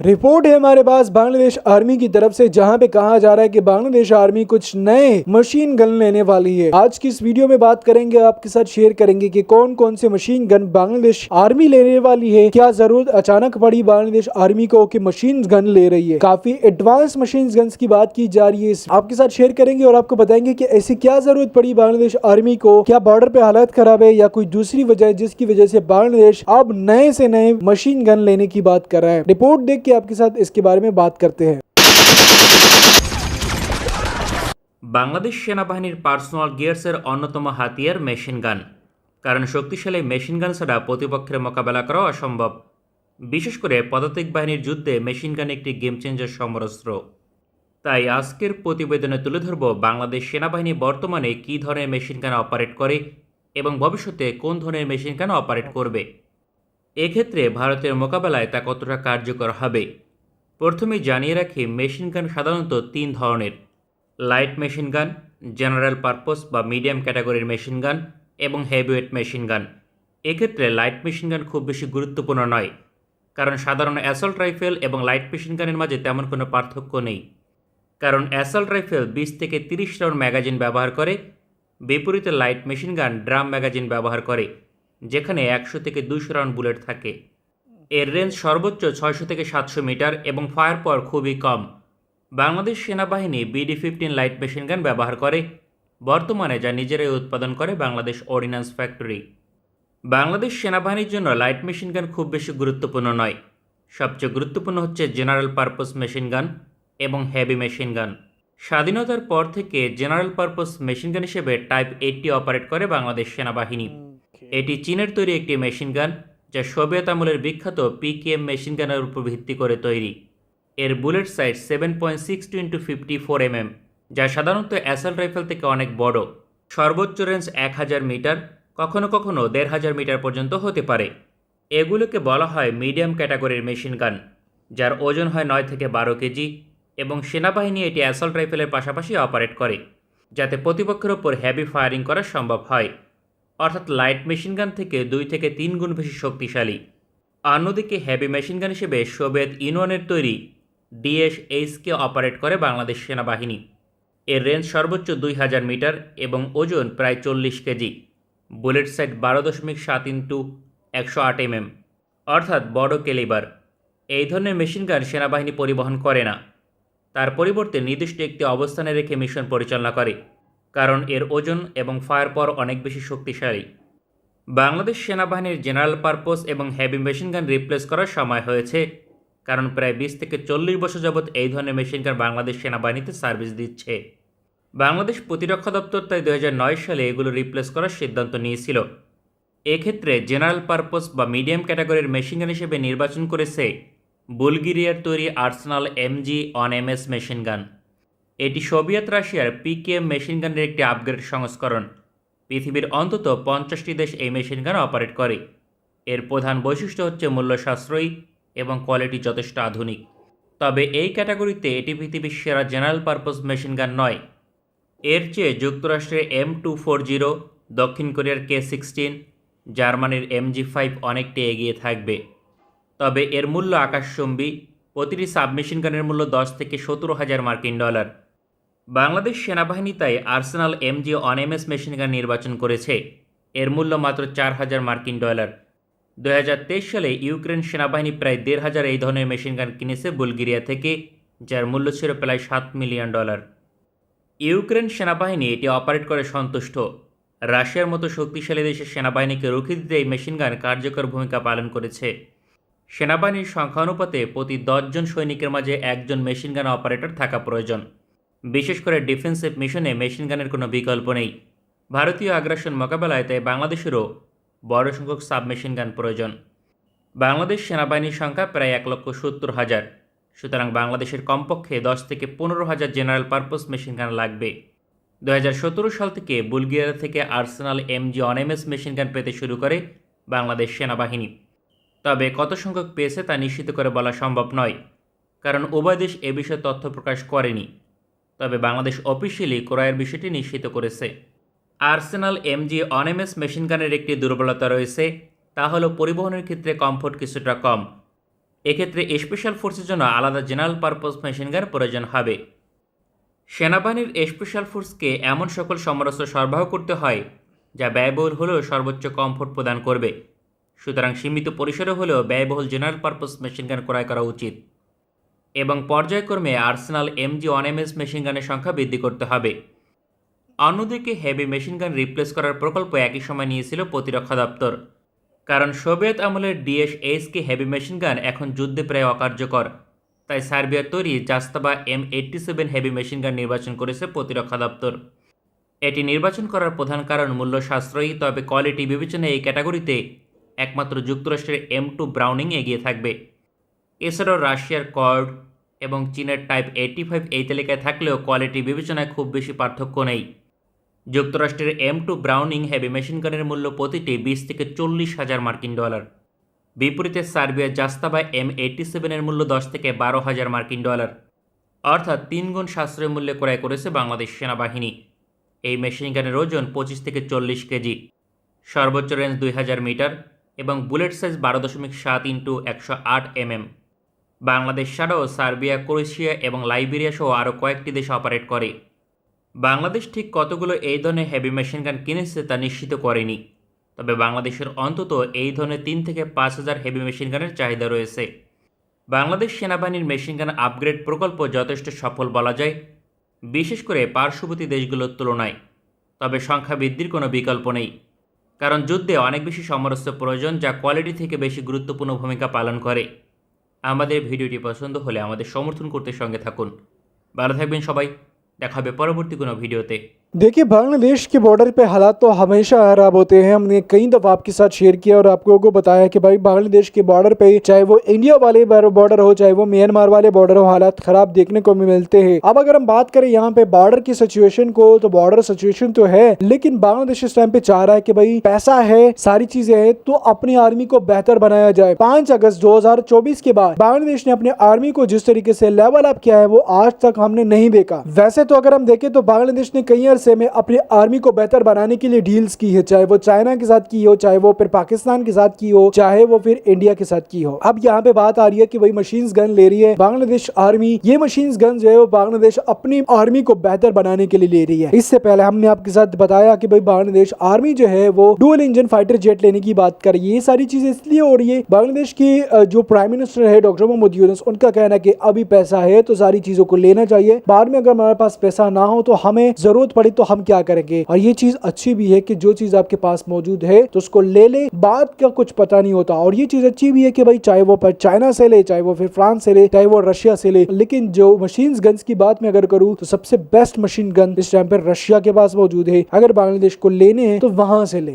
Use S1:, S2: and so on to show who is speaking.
S1: Report है हमारे पास Bangladesh army की तरफ़ से, जहाँ पे कहा जा रहा है कि बांग्लादेश आर्मी कुछ नए मशीन गन लेने वाली है। आज की इस वीडियो में बात करेंगे, आपके साथ शेयर करेंगे कि कौन कौन से मशीन गन बांग्लादेश आर्मी लेने वाली है। क्या ज़रूरत अचानक पड़ी बांग्लादेश आर्मी को कि मशीन गन ले रही है? काफ़ी एडवांस मशीन गन की बात की जा रही है। आपके साथ शेयर करेंगे और आपको बताएँगे की ऐसी क्या ज़रूरत पड़ी बांग्लादेश आर्मी को? क्या बॉर्डर पे हालात खराब है या कोई दूसरी वजह जिसकी वजह से बांग्लादेश अब नए से नए मशीन गन लेने की बात कर रहा है? रिपोर्ट देख के आपके साथ इसके बारे में बात करते हैं
S2: বাংলাদেশ সেনাবাহিনীর পার্সোনাল গিয়ার্সের অন্যতম হাতিয়ার মেশিন গান কারণ শক্তিশালী মেশিন গান ছাড়া প্রতিপক্ষের মোকাবেলা করা অসম্ভব বিশেষ করে পদাতিক বাহিনীর যুদ্ধে মেশিন গান একটি গেম চেঞ্জার সমরস্ত্র তাই আজকের প্রতিবেদনে তুলে ধরব বাংলাদেশ সেনাবাহিনী বর্তমানে কী ধরনের মেশিন গান অপারেট করে এবং ভবিষ্যতে কোন ধরনের মেশিন গান অপারেট করবে এক্ষেত্রে ভারতের মোকাবেলায় তা কতটা কার্যকর হবে? প্রথমেই জানিয়ে রাখি, মেশিন গান সাধারণত তিন ধরনের। Light machine gun, general purpose বা মিডিয়াম ক্যাটাগরির মেশিন গান এবং হেভিওয়েট মেশিন গান। এক্ষেত্রে লাইট মেশিন গান খুব বেশি গুরুত্বপূর্ণ নয়, কারণ সাধারণ অ্যাসল্ট রাইফেল এবং লাইট মেশিন গানের মাঝে তেমন কোনো পার্থক্য নেই। কারণ অ্যাসল্ট রাইফেল বিশ থেকে তিরিশ রাউন্ড ম্যাগাজিন ব্যবহার করে, বিপরীতে light machine gun drum magazine ব্যবহার করে। যেখানে একশো থেকে দুশো রাউন্ড বুলেট থাকে। এর রেঞ্জ সর্বোচ্চ ছয়শো থেকে সাতশো মিটার এবং ফায়ার পাওয়ার খুবই কম। বাংলাদেশ সেনাবাহিনী বিডি ফিফটিন লাইট মেশিন গান ব্যবহার করে। বর্তমানে যা নিজেরাই উৎপাদন করে বাংলাদেশ অর্ডিন্যান্স ফ্যাক্টরি বাংলাদেশ সেনাবাহিনীর জন্য লাইট মেশিন গান খুব বেশি গুরুত্বপূর্ণ নয়। সবচেয়ে গুরুত্বপূর্ণ হচ্ছে জেনারেল পারপস মেশিন গান এবং হেভি মেশিন গান স্বাধীনতার পর থেকে জেনারেল পারপস মেশিন গান হিসেবে টাইপ এইটটি অপারেট করে বাংলাদেশ সেনাবাহিনী। এটি চীনের তৈরি একটি মেশিন গান, যা সোভিয়েত আমলের বিখ্যাত পিকেএম মেশিন গানের উপর ভিত্তি করে তৈরি। এর bullet size seven point six two into fifty four mm যা সাধারণত অ্যাসাল্ট রাইফেল থেকে অনেক বড়। সর্বোচ্চ রেঞ্জ এক হাজার মিটার, কখনো কখনো দেড় হাজার মিটার পর্যন্ত হতে পারে। এগুলোকে বলা হয় মিডিয়াম ক্যাটাগরির মেশিন গান, যার ওজন হয় নয় থেকে বারো কেজি, এবং সেনাবাহিনী এটি অ্যাসল্ট রাইফেলের পাশাপাশি অপারেট করে, যাতে প্রতিপক্ষের ওপর হ্যাভি ফায়ারিং করা সম্ভব হয়। অর্থাৎ লাইট মেশিন গান থেকে দুই থেকে তিন গুণ বেশি শক্তিশালী। অন্যদিকে হেভি মেশিন গান হিসেবে সোভিয়েত ইউনিয়নের তৈরি ডিএস ডিএসএইচকে অপারেট করে বাংলাদেশ সেনাবাহিনী। এর রেঞ্জ সর্বোচ্চ দুই হাজার মিটার এবং ওজন প্রায় চল্লিশ কেজি। বুলেট সাইড বারো দশমিক সাত ইন্টু একশো আট এমএম। অর্থাৎ বড় কেলিবার এই ধরনের মেশিন গান সেনাবাহিনী পরিবহন করে না। তার পরিবর্তে নির্দিষ্ট একটি অবস্থানে রেখে মিশন পরিচালনা করে। কারণ এর ওজন এবং ফায়ার পাওয়ার অনেক বেশি শক্তিশালী। বাংলাদেশ সেনাবাহিনীর জেনারেল পারপোজ এবং হেভি মেশিন গান রিপ্লেস করার সময় হয়েছে, কারণ প্রায় বিশ থেকে চল্লিশ বছর যাবৎ এই ধরনের মেশিন গান বাংলাদেশ সেনাবাহিনীতে সার্ভিস দিচ্ছে। বাংলাদেশ প্রতিরক্ষা দপ্তর তাই দু হাজার নয় সালে এগুলো রিপ্লেস করার সিদ্ধান্ত নিয়েছিল। এক্ষেত্রে জেনারেল পারপোজ বা মিডিয়াম ক্যাটাগরির মেশিন গান হিসেবে নির্বাচন করেছে বুলগেরিয়ার তৈরি Arsenal MG on MS machine gun. এটি সোভিয়েত রাশিয়ার পিকেএম মেশিন গানের একটি আপগ্রেড সংস্করণ। পৃথিবীর অন্তত পঞ্চাশটি দেশ এই মেশিন গান অপারেট করে। এর প্রধান বৈশিষ্ট্য হচ্ছে মূল্য সাশ্রয়ী এবং কোয়ালিটি যথেষ্ট আধুনিক। তবে এই ক্যাটাগরিতে এটি পৃথিবীর সেরা জেনারেল পারপোজ মেশিন গান নয়। এর চেয়ে যুক্তরাষ্ট্রের এম টু ফোর জিরো দক্ষিণ কোরিয়ার কে সিক্সটিন জার্মানির এমজি ফাইভ অনেকটি এগিয়ে থাকবে। তবে এর মূল্য আকাশচুম্বী, প্রতিটি সাবমেশিন গানের মূল্য দশ থেকে সতেরো হাজার মার্কিন ডলার। বাংলাদেশ সেনাবাহিনী তাই আর্সেনাল এমজি অনএমএস মেশিন গান নির্বাচন করেছে। এর মূল্য মাত্র চার হাজার মার্কিন ডলার। দু হাজার তেইশ সালে ইউক্রেন সেনাবাহিনী প্রায় দেড় হাজার এই ধরনের মেশিনগান কিনেছে বুলগেরিয়া থেকে, যার মূল্য ছিল প্রায় সাত মিলিয়ন ডলার। ইউক্রেন সেনাবাহিনী এটি অপারেট করে সন্তুষ্ট। রাশিয়ার মতো শক্তিশালী দেশের সেনাবাহিনীকে রুখে দিতে এই মেশিন গান কার্যকর ভূমিকা পালন করেছে। সেনাবাহিনীর সংখ্যা অনুপাতে প্রতি দশজন সৈনিকের মাঝে একজন মেশিনগান অপারেটর থাকা প্রয়োজন। বিশেষ করে ডিফেন্সিভ মিশনে মেশিন গানের কোনো বিকল্প নেই। ভারতীয় আগ্রাসন মোকাবেলায় তাই বাংলাদেশেরও বড় সংখ্যক সাবমেশিন গান প্রয়োজন। বাংলাদেশ সেনাবাহিনীর সংখ্যা প্রায় এক লক্ষ সত্তর হাজার। সুতরাং বাংলাদেশের কমপক্ষে দশ থেকে পনেরো হাজার জেনারেল পারপস মেশিন গান লাগবে। দু হাজার সতেরো সাল থেকে বুলগেরিয়া থেকে আর্সেনাল এমজি অনএমএস মেশিন গান পেতে শুরু করে বাংলাদেশ সেনাবাহিনী। তবে কত সংখ্যক পেয়েছে তা নিশ্চিত করে বলা সম্ভব নয়, কারণ উভয় দেশ এ বিষয়ে তথ্য প্রকাশ করেনি। তবে বাংলাদেশ অফিসিয়ালি ক্রয়ের বিষয়টি নিশ্চিত করেছে। আর্সেনাল এমজি অনএমএস মেশিন গানের একটি দুর্বলতা রয়েছে, তা হলো পরিবহনের ক্ষেত্রে কমফোর্ট কিছুটা কম। এক্ষেত্রে স্পেশাল ফোর্সের জন্য আলাদা জেনারেল পারপোজ মেশিনগান প্রয়োজন হবে। সেনাবাহিনীর স্পেশাল ফোর্সকে এমন সকল সমরাস্ত্র সরবরাহ করতে হয়, যা ব্যয়বহুল হলেও সর্বোচ্চ কমফোর্ট প্রদান করবে। সুতরাং সীমিত পরিসরে হলেও ব্যয়বহুল জেনারেল পারপোজ মেশিনগান ক্রয় করা উচিত। এবং পর্যায়ক্রমে আর্সেনাল এমজি ওয়ান এমএস মেশিনগানের সংখ্যা বৃদ্ধি করতে হবে। অন্যদিকে হেভি মেশিনগান রিপ্লেস করার প্রকল্প একই সময় নিয়েছিল প্রতিরক্ষা দপ্তর। কারণ সোভিয়েত আমলের ডিএস ডিএসএসকে হেভি মেশিনগান এখন যুদ্ধে প্রায় অকার্যকর। তাই সার্বিয়ার তৈরি Zastava M eighty seven heavy machine gun নির্বাচন করেছে প্রতিরক্ষা দপ্তর। এটি নির্বাচন করার প্রধান কারণ মূল্য সাশ্রয়ী, তবে কোয়ালিটি বিবেচনায় এই ক্যাটাগরিতে একমাত্র যুক্তরাষ্ট্রের এম টু ব্রাউনিং এগিয়ে থাকবে। এছাড়াও রাশিয়ার কর্ড এবং চীনের টাইপ এইটটি ফাইভ এই তালিকায় থাকলেও কোয়ালিটি বিবেচনায় খুব বেশি পার্থক্য নেই। যুক্তরাষ্ট্রের এম টু ব্রাউনিং হেভি মেশিনগানের মূল্য প্রতিটি বিশ থেকে চল্লিশ হাজার মার্কিন ডলার। বিপরীতে সার্বিয়ার জাস্তাবা এম এইটটি সেভেনের মূল্য দশ থেকে বারো হাজার মার্কিন ডলার। অর্থাৎ তিন গুণ সাশ্রয় মূল্যে ক্রয় করেছে বাংলাদেশ সেনাবাহিনী। এই মেশিনগানের ওজন পঁচিশ থেকে চল্লিশ কেজি। সর্বোচ্চ রেঞ্জ দুই হাজার মিটার এবং বুলেট সাইজ বারো দশমিক সাত ইন্টু একশো আট এমএম। বাংলাদেশ ছাড়াও সার্বিয়া, ক্রোয়েশিয়া এবং লাইবেরিয়া সহ আরও কয়েকটি দেশ অপারেট করে। বাংলাদেশ ঠিক কতগুলো এই ধরনের হেভি মেশিনগান কিনেছে তা নিশ্চিত করেনি। তবে বাংলাদেশের অন্তত এই ধরনের তিন থেকে পাঁচ হাজার হেভি মেশিনগানের চাহিদা রয়েছে। বাংলাদেশ সেনাবাহিনীর মেশিনগান আপগ্রেড প্রকল্প যথেষ্ট সফল বলা যায়, বিশেষ করে পার্শ্ববর্তী দেশগুলোর তুলনায়। তবে সংখ্যা বৃদ্ধির কোনো বিকল্প নেই, কারণ যুদ্ধে অনেক বেশি সমরস্য প্রয়োজন যা কোয়ালিটি থেকে বেশি গুরুত্বপূর্ণ ভূমিকা পালন করে। আমাদের ভিডিওটি পছন্দ হলে আমাদের সমর্থন করতে সঙ্গে থাকুন। ভালো থাকবেন সবাই। দেখা হবে পরবর্তী কোনো ভিডিওতে।
S1: देखिए, बांग्लादेश के बॉर्डर पे हालात तो हमेशा खराब होते हैं। हमने कई दफ़ा आपके साथ शेयर किया और आपको को बताया कि भाई बांग्लादेश के बॉर्डर पे चाहे वो इंडिया वाले बॉर्डर हो, चाहे वो म्यांमार वाले बॉर्डर हो, हालात खराब देखने को मिलते हैं। अब अगर हम बात करें यहाँ पे बॉर्डर की सिचुएशन को तो बॉर्डर सिचुएशन तो है, लेकिन बांग्लादेश इस टाइम पे चाह रहा है की भाई पैसा है, सारी चीज़ें है तो अपनी आर्मी को बेहतर बनाया जाए। पाँच अगस्त दो हज़ार चौबीस के बाद बांग्लादेश ने अपने आर्मी को जिस तरीके से लेवल अप किया है, वो आज तक हमने नहीं देखा। वैसे तो अगर हम देखें तो बांग्लादेश ने कई अरसे में अपनी आर्मी को बेहतर बनाने के लिए डील्स की है, चाहे वो चाइना के साथ की हो, चाहे वो फिर पाकिस्तान के साथ की हो, चाहे वो फिर इंडिया के साथ की हो। अब यहाँ पे बात आ रही है की भाई मशीन गन ले रही है बांग्लादेश आर्मी। ये मशीन गन जो है वो बांग्लादेश अपनी आर्मी को बेहतर बनाने के लिए ले रही है। इससे पहले हमने आपके साथ बताया की भाई बांग्लादेश आर्मी जो है वो डुअल इंजन फाइटर जेट लेने की बात कर रही है। ये सारी चीज़ें इसलिए हो रही है, बांग्लादेश की जो प्राइम मिनिस्टर है डॉक्टर मोहम्मद यूनुस, उनका कहना है कि अभी पैसा है तो सारी चीज़ों को लेना चाहिए। बाद में अगर हमारे पास पैसा ना हो तो हमें ज़रूरत पड़ी तो हम क्या करेंगे? और ये चीज़ अच्छी भी है कि जो चीज़ आपके पास मौजूद है तो उसको ले ले। बाद का कुछ पता नहीं होता। और ये चीज़ अच्छी भी है कि भाई चाहे वो चाइना से ले, चाहे वो फिर फ्रांस से ले, चाहे वो रशिया से ले। लेकिन जो मशीन गन्स की बात में अगर करूँ तो सबसे बेस्ट मशीन गन इस टाइम पर रशिया के पास मौजूद है। अगर बांग्लादेश को लेने हैं तो वहाँ से ले।